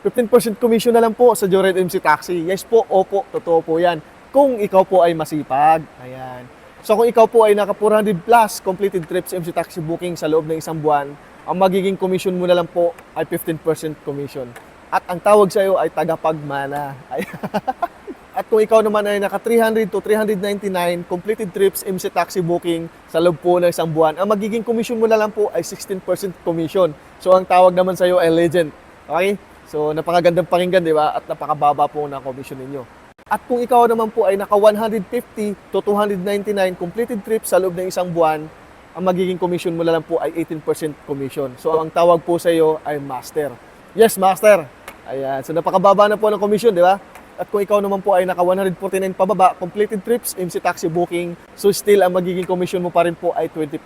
15% commission na lang po sa Joyride MC Taxi. Yes po, opo, totoo po yan. Kung ikaw po ay masipag. Ayan. So kung ikaw po ay naka 400 plus completed trips MC Taxi booking sa loob ng isang buwan, ang magiging commission mo na lang po ay 15% commission. At ang tawag sa iyo ay tagapagmana. At kung ikaw naman ay naka 300 to 399 completed trips MC Taxi booking sa loob po ng isang buwan, ang magiging commission mo na lang po ay 16% commission. So ang tawag naman sa iyo ay legend. Okay? So napakagandang pakinggan, di ba? At napakababa po ng commission ninyo. At kung ikaw naman po ay naka 150 to 299 completed trips sa loob ng isang buwan, ang magiging commission mo lang po ay 18% commission. So ang tawag po sa iyo ay master. Yes, master. Ayan. So napakababa na po ng commission, di ba? At kung ikaw naman po ay naka 149 pababa, completed trips, MC Taxi booking, so still ang magiging commission mo pa rin po ay 20%.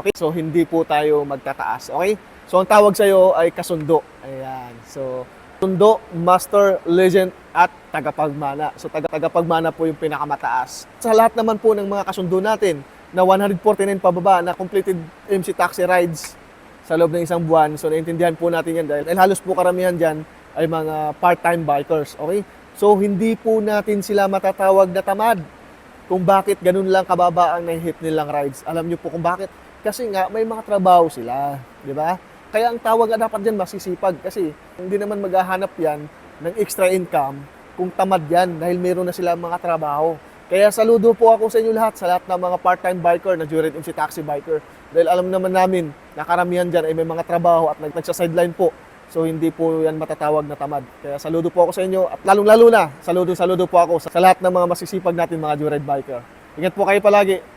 Okay? So hindi po tayo magtataas. Okay? So ang tawag sa iyo ay kasundo. Ayan. So Sundo, Master, Legend, at Tagapagmana. So taga Tagapagmana po yung pinakamataas. Sa lahat naman po ng mga kasundo natin na 149 pababa na completed MC Taxi rides sa loob ng isang buwan. So naintindihan po natin yan dahil, dahil halos po karamihan dyan ay mga part-time bikers. Okay? So hindi po natin sila matatawag na tamad kung bakit ganun lang kababa ang nahihit nilang rides. Alam niyo po kung bakit? Kasi nga may mga trabaho sila, di ba? Kaya ang tawag nga dapat dyan masisipag kasi hindi naman maghahanap yan ng extra income kung tamad yan dahil meron na sila mga trabaho. Kaya saludo po ako sa inyo lahat, sa lahat ng mga part-time biker na Jurid MC Taxi Biker. Dahil alam naman namin na karamihan dyan ay may mga trabaho at nag- nagsa-sideline po. So hindi po yan matatawag na tamad. Kaya saludo po ako sa inyo at lalong-lalo na, saludo-saludo po ako sa, lahat ng mga masisipag natin mga Joyride Biker. Ingat po kayo palagi.